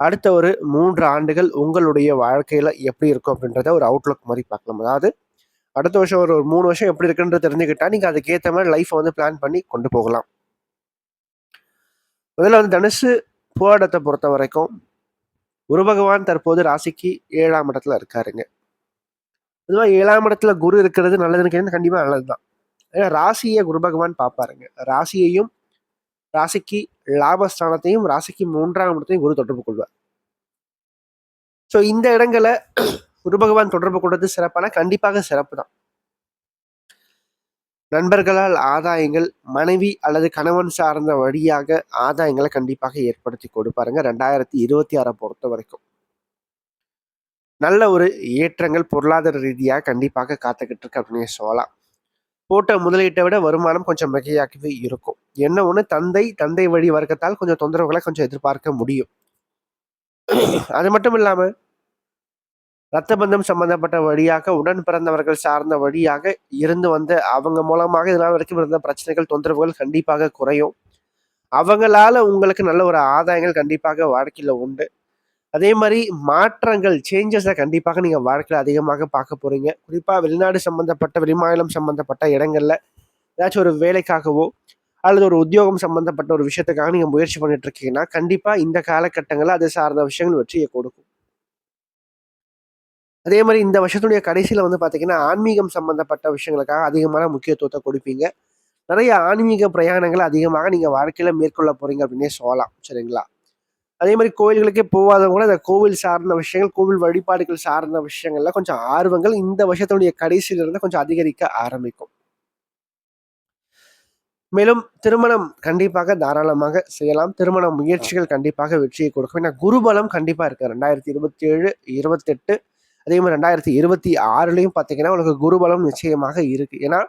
அடுத்த ஒரு மூன்று ஆண்டுகள் உங்களுடைய வாழ்க்கையில எப்படி இருக்கும் அப்படின்றத ஒரு அவுட்லுக் மாதிரி பார்க்கலாம். அதாவது அடுத்த வருஷம் ஒரு ஒரு மூணு வருஷம் எப்படி இருக்குன்றது தெரிஞ்சுக்கிட்டா நீங்க அதுக்கேற்ற மாதிரி லைஃப்பை வந்து பிளான் பண்ணி கொண்டு போகலாம். முதல்ல வந்து தனுசு போராடத்தை பொறுத்த வரைக்கும் குரு பகவான் தற்போது ராசிக்கு ஏழாம் இடத்துல இருக்காருங்க. பொதுவாக ஏழாம் இடத்துல குரு இருக்கிறது நல்லதுன்னு கேட்டா கண்டிப்பா நல்லதுதான். ஏன்னா ராசியை குரு பகவான் பார்ப்பாருங்க. ராசியையும் ராசிக்கு லாபஸ்தானத்தையும் ராசிக்கு மூன்றாம் இடத்தையும் குரு தொடர்பு கொள்வார். ஸோ இந்த இடங்களை குரு பகவான் தொடர்பு கொண்டது சிறப்பான கண்டிப்பாக சிறப்பு தான். நண்பர்களால் ஆதாயங்கள் மனைவி அல்லது கணவன் சார்ந்த வழியாக ஆதாயங்களை கண்டிப்பாக ஏற்படுத்தி கொடுப்பாருங்க. ரெண்டாயிரத்தி இருபத்தி ஆறை பொறுத்த வரைக்கும். நல்ல ஒரு ஏற்றங்கள் பொருளாதார ரீதியாக கண்டிப்பாக காத்துக்கிட்டு இருக்கு அப்படின்னு சொல்லலாம். போட்ட முதலீட்டை விட வருமானம் கொஞ்சம் மிகையாகவே இருக்கும். என்ன ஒன்று தந்தை தந்தை வழி வர்க்கத்தால் கொஞ்சம் தொந்தரவுகளை கொஞ்சம் எதிர்பார்க்க முடியும். அது மட்டும் இல்லாமல் ரத்த பந்தம் சம்பந்தப்பட்ட வழியாக உடன் பிறந்தவர்கள் சார்ந்த வழியாக இருந்து வந்த அவங்க மூலமாக இதனால் வரைக்கும் இருந்த பிரச்சனைகள் தொந்தரவுகள் கண்டிப்பாக குறையும். அவங்களால உங்களுக்கு நல்ல ஒரு ஆதாயங்கள் கண்டிப்பாக வாழ்க்கையில் உண்டு. அதே மாதிரி மாற்றங்கள் சேஞ்சஸை கண்டிப்பாக நீங்கள் வாழ்க்கையில் அதிகமாக பார்க்க போகிறீங்க குறிப்பாக வெளிநாடு சம்மந்தப்பட்ட வெளிமாநிலம் சம்மந்தப்பட்ட இடங்களில் ஏதாச்சும் ஒரு வேலைக்காகவோ அல்லது ஒரு உத்தியோகம் சம்மந்தப்பட்ட ஒரு விஷயத்துக்காக நீங்கள் முயற்சி பண்ணிட்டு இருக்கீங்கன்னா கண்டிப்பாக இந்த காலகட்டங்களில் அது சார்ந்த விஷயங்கள் வெற்றியை கொடுக்கும். அதே மாதிரி இந்த வருஷத்துடைய கடைசியில் வந்து பார்த்தீங்கன்னா ஆன்மீகம் சம்மந்தப்பட்ட விஷயங்களுக்காக அதிகமான முக்கியத்துவத்தை கொடுப்பீங்க. நிறைய ஆன்மீக பிரயாணங்களை அதிகமாக நீங்கள் வாழ்க்கையில் மேற்கொள்ள போகிறீங்க அப்படின்னே சொல்லலாம். சரிங்களா? அதே மாதிரி கோயில்களுக்கே போகாதவங்க கூட இந்த கோவில் சார்ந்த விஷயங்கள் கோவில் வழிபாடுகள் சார்ந்த விஷயங்கள்ல கொஞ்சம் ஆர்வங்கள் இந்த வருஷத்தினுடைய கடைசியிலிருந்து கொஞ்சம் அதிகரிக்க ஆரம்பிக்கும். மேலும் திருமணம் கண்டிப்பாக தாராளமாக செய்யலாம். திருமண முயற்சிகள் கண்டிப்பாக வெற்றியை கொடுக்கும். ஏன்னா குருபலம் கண்டிப்பாக இருக்கு. ரெண்டாயிரத்தி இருபத்தி ஏழு இருபத்தெட்டு அதே மாதிரி ரெண்டாயிரத்தி இருபத்தி ஆறுலையும் பார்த்தீங்கன்னா உங்களுக்கு குருபலம் நிச்சயமாக இருக்கு. ஏன்னா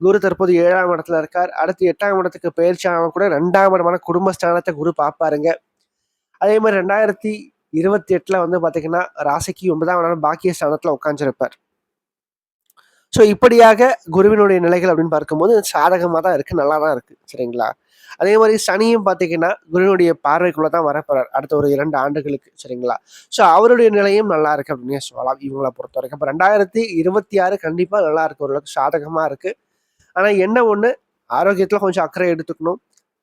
குரு தற்போது ஏழாம் இடத்துல இருக்கார். அடுத்து எட்டாம் இடத்துக்கு பயிற்சி ஆனவங்க கூட ரெண்டாம் இடமான குடும்பஸ்தானத்தை குரு பார்ப்பாருங்க. அதே மாதிரி ரெண்டாயிரத்தி இருபத்தி எட்டில் வந்து பார்த்தீங்கன்னா ராசிக்கு ஒன்பதாம் இடம் பாக்கிய ஸ்தானத்தில் உட்காந்துருப்பார் ஸோ இப்படியாக குருவினுடைய நிலைகள் அப்படின்னு பார்க்கும்போது சாதகமாக தான் இருக்குது நல்லா தான் இருக்குது சரிங்களா? அதே மாதிரி சனியும் பார்த்தீங்கன்னா குருவினுடைய பார்வைக்குள்ளே தான் வரப்போறார் அடுத்த ஒரு இரண்டு ஆண்டுகளுக்கு சரிங்களா? ஸோ அவருடைய நிலையும் நல்லா இருக்குது அப்படின்னு சொல்லலாம் இவங்களை பொறுத்த வரைக்கும். இப்போ ரெண்டாயிரத்தி இருபத்தி ஆறு கண்டிப்பாக நல்லா இருக்கு ஓரளவுக்கு சாதகமாக இருக்குது ஆனால் என்ன ஒன்று ஆரோக்கியத்தில் கொஞ்சம் அக்கறை எடுத்துக்கணும்.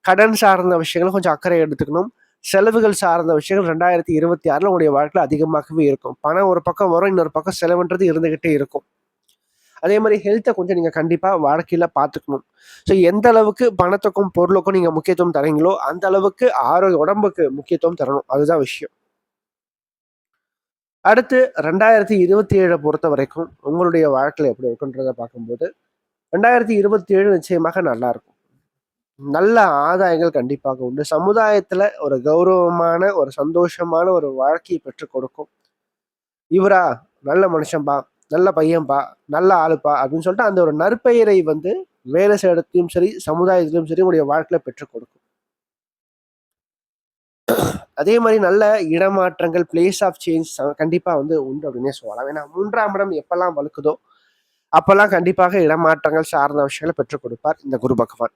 கடன் சார்ந்த விஷயங்களும் கொஞ்சம் அக்கறை எடுத்துக்கணும். செலவுகள் சார்ந்த விஷயங்கள் ரெண்டாயிரத்தி இருபத்தி ஆறில் உங்களுடைய வாழ்க்கையில் அதிகமாகவே இருக்கும். பணம் ஒரு பக்கம் வரும் இன்னொரு பக்கம் செலவுன்றது இருந்துக்கிட்டே இருக்கும். அதே மாதிரி ஹெல்த்தை கொஞ்சம் நீங்கள் கண்டிப்பாக வாழ்க்கையில் பார்த்துக்கணும். ஸோ எந்த அளவுக்கு பணத்துக்கும் பொருளுக்கும் நீங்கள் முக்கியத்துவம் தரீங்களோ அந்த அளவுக்கு ஆரோக்கிய உடம்புக்கு முக்கியத்துவம் தரணும். அதுதான் விஷயம். அடுத்து ரெண்டாயிரத்தி இருபத்தி ஏழை பொறுத்த வரைக்கும் உங்களுடைய வாழ்க்கையில் எப்படி இருக்குன்றத பார்க்கும்போது ரெண்டாயிரத்தி இருபத்தி ஏழு நிச்சயமாக நல்லா இருக்கும். நல்ல ஆதாயங்கள் கண்டிப்பாக உண்டு. சமுதாயத்துல ஒரு கௌரவமான ஒரு சந்தோஷமான ஒரு வாழ்க்கையை பெற்றுக் கொடுக்கும். இவரா? நல்ல மனுஷன்பா? நல்ல பையன்பா? நல்ல ஆளுப்பா? அப்படின்னு சொல்லிட்டு அந்த ஒரு நற்பெயரை வந்து வேலை இடத்துலையும் சரி சமுதாயத்திலும் சரி உங்களுடைய வாழ்க்கையில பெற்றுக் கொடுக்கும். அதே மாதிரி நல்ல இடமாற்றங்கள் பிளேஸ் ஆஃப் சேஞ்ச் கண்டிப்பா வந்து உண்டு அப்படின்னே சொல்லலாம். ஏன்னா மூன்றாம் இடம் எப்பெல்லாம் வலுக்குதோ அப்பெல்லாம் கண்டிப்பாக இடமாற்றங்கள் சார்ந்த விஷயங்களை பெற்றுக் கொடுப்பார் இந்த குரு பகவான்.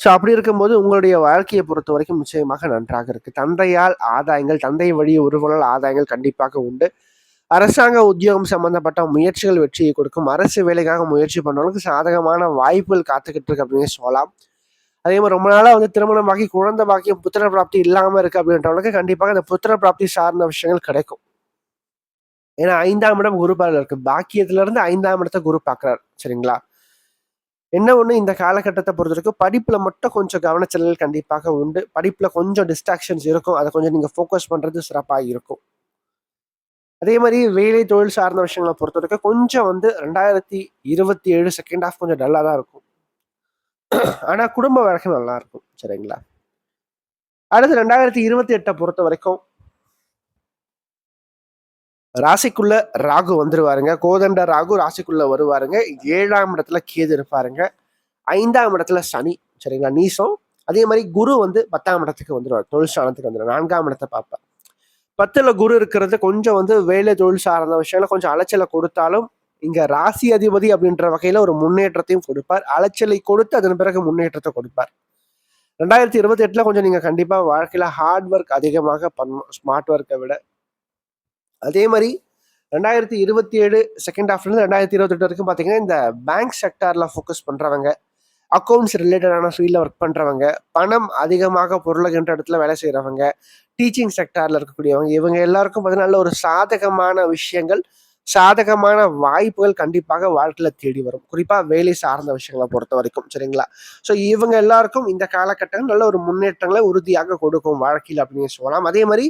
ஸோ அப்படி இருக்கும்போது உங்களுடைய வாழ்க்கையை பொறுத்த வரைக்கும் நிச்சயமாக நன்றாக இருக்கு. தந்தையால் ஆதாயங்கள் தந்தை வழி உருவலால் ஆதாயங்கள் கண்டிப்பாக உண்டு. அரசாங்க உத்தியோகம் சம்பந்தப்பட்ட முயற்சிகள் வெற்றியை கொடுக்கும். அரசு வேலைக்காக முயற்சி பண்ணவங்களுக்கு சாதகமான வாய்ப்புகள் காத்துக்கிட்டு இருக்கு அப்படின்னு சொல்லலாம். அதே மாதிரி ரொம்ப நாளாக வந்து திருமணம் பாக்கி குழந்தை பாக்கியம் புத்திர பிராப்தி இல்லாமல் இருக்கு அப்படின்றவங்களுக்கு கண்டிப்பாக அந்த புத்திர பிராப்தி சார்ந்த விஷயங்கள் கிடைக்கும். ஏன்னா ஐந்தாம் இடம் குரு பார்வையில் இருக்கு. பாக்கியத்துல இருந்து ஐந்தாம் இடத்தை குரு பார்க்குறாரு. சரிங்களா? என்ன ஒன்று இந்த காலகட்டத்தை பொறுத்த வரைக்கும் படிப்பில் மட்டும் கொஞ்சம் கவனச்செல்லல் கண்டிப்பாக உண்டு. படிப்பில் கொஞ்சம் டிஸ்ட்ராக்ஷன்ஸ் இருக்கும். அதை கொஞ்சம் நீங்கள் ஃபோக்கஸ் பண்ணுறது சிறப்பாக இருக்கும். அதே மாதிரி வேலை தொழில் சார்ந்த விஷயங்களை பொறுத்த வரைக்கும் கொஞ்சம் வந்து ரெண்டாயிரத்தி இருபத்தி ஏழு செகண்ட் ஹாஃப் கொஞ்சம் டல்லாக தான் இருக்கும். ஆனால் குடும்ப வழக்கம் நல்லா இருக்கும். சரிங்களா? அடுத்து ரெண்டாயிரத்தி இருபத்தி எட்டை பொறுத்த வரைக்கும் ராசிக்குள்ள ராகு வந்துருவாருங்க. கோதண்ட ராகு ராசிக்குள்ள வருவாருங்க. ஏழாம் இடத்துல கேது இருப்பாருங்க. ஐந்தாம் இடத்துல சனி சரிங்களா? நீசம். அதே மாதிரி குரு வந்து பத்தாம் இடத்துக்கு வந்துடுவார் தொழில் ஸ்தானத்துக்கு வந்துடுவார் நான்காம் இடத்தை பார்ப்பேன். பத்துல குரு இருக்கிறது கொஞ்சம் வந்து வேலை தொழில் சார்ந்த விஷயங்கள கொஞ்சம் அலைச்சலை கொடுத்தாலும் இங்க ராசி அதிபதி அப்படின்ற வகையில ஒரு முன்னேற்றத்தையும் கொடுப்பார். அலைச்சலை கொடுத்து அதன் பிறகு முன்னேற்றத்தை கொடுப்பார். ரெண்டாயிரத்தி இருபத்தி எட்டுல கொஞ்சம் நீங்க கண்டிப்பா வாழ்க்கையில ஹார்ட் ஒர்க் அதிகமாக பண்ணணும் ஸ்மார்ட் ஒர்க்கை விட அதே மாதிரி ரெண்டாயிரத்தி இருபத்தி ஏழு செகண்ட் ஹாஃப்லேருந்து ரெண்டாயிரத்தி இருபத்தெட்டு வரைக்கும் பார்த்தீங்கன்னா இந்த பேங்க் செக்டாரில் ஃபோக்கஸ் பண்ணுறவங்க அக்கௌண்ட்ஸ் ரிலேட்டடான ஃபீல்டில் ஒர்க் பண்ணுறவங்க பணம் அதிகமாக பொருளுகின்ற இடத்துல வேலை செய்கிறவங்க டீச்சிங் செக்டாரில் இருக்கக்கூடியவங்க இவங்க எல்லாருக்கும் பார்த்தீங்கன்னா நல்ல ஒரு சாதகமான விஷயங்கள் சாதகமான வாய்ப்புகள் கண்டிப்பாக வாழ்க்கையில் தேடி வரும். குறிப்பாக வேலை சார்ந்த விஷயங்களை பொறுத்த வரைக்கும் சரிங்களா? ஸோ இவங்க எல்லாருக்கும் இந்த காலகட்டங்கள் நல்ல ஒரு முன்னேற்றங்களை உறுதியாக கொடுக்கும் வாழ்க்கையில் அப்படின்னு சொல்லலாம். அதே மாதிரி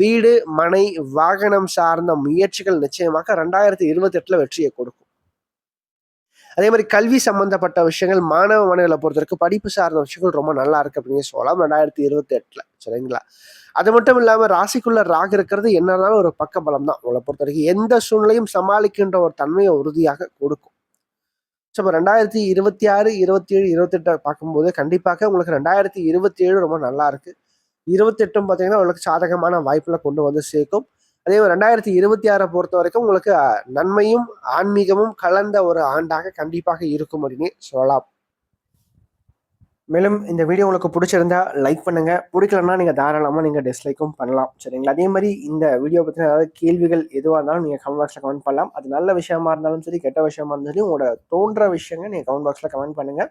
வீடு மனை வாகனம் சார்ந்த முயற்சிகள் நிச்சயமாக ரெண்டாயிரத்தி இருபத்தி எட்டுல வெற்றியை கொடுக்கும். அதே மாதிரி கல்வி சம்பந்தப்பட்ட விஷயங்கள் மாணவ மாணவிகளை பொறுத்தவரைக்கும் படிப்பு சார்ந்த விஷயங்கள் ரொம்ப நல்லா இருக்கு அப்படின்னு சொல்லலாம். ரெண்டாயிரத்தி இருபத்தி எட்டுல சரிங்களா? அது மட்டும் இல்லாம ராசிக்குள்ள ராகு இருக்கிறது என்ன இருந்தாலும் ஒரு பக்க பலம் தான் உங்களை பொறுத்த வரைக்கும் எந்த சூழ்நிலையும் சமாளிக்கின்ற ஒரு தன்மையை உறுதியாக கொடுக்கும். ஸோ இப்போ ரெண்டாயிரத்தி இருபத்தி ஆறு இருபத்தி ஏழு இருபத்தெட்டை பார்க்கும்போது கண்டிப்பாக உங்களுக்கு ரெண்டாயிரத்தி இருபத்தி ஏழு ரொம்ப நல்லா இருக்கு. இருபத்தெட்டும் பார்த்தீங்கன்னா உங்களுக்கு சாதகமான வாய்ப்புகளை கொண்டு வந்து சேர்க்கும். அதே மாதிரி ரெண்டாயிரத்தி இருபத்தி ஆறை பொறுத்த வரைக்கும் உங்களுக்கு நன்மையும் ஆன்மீகமும் கலந்த ஒரு ஆண்டாக கண்டிப்பாக இருக்கும் அப்படின்னு சொல்லலாம். மேலும் இந்த வீடியோ உங்களுக்கு பிடிச்சிருந்தா லைக் பண்ணுங்க. பிடிக்கலன்னா நீங்கள் தாராளமாக நீங்கள் டிஸ்லைக்கும் பண்ணலாம். சரிங்களா? அதே மாதிரி இந்த வீடியோ பற்றின ஏதாவது கேள்விகள் எதுவாக இருந்தாலும் நீங்கள் கமெண்ட் பாக்ஸில் கமெண்ட் பண்ணலாம். அது நல்ல விஷயமா இருந்தாலும் சரி கெட்ட விஷயமா இருந்தாலும் சரி உங்களோட தோன்ற விஷயங்கள் நீங்கள் கமெண்ட் பாக்ஸில் கமெண்ட் பண்ணுங்கள்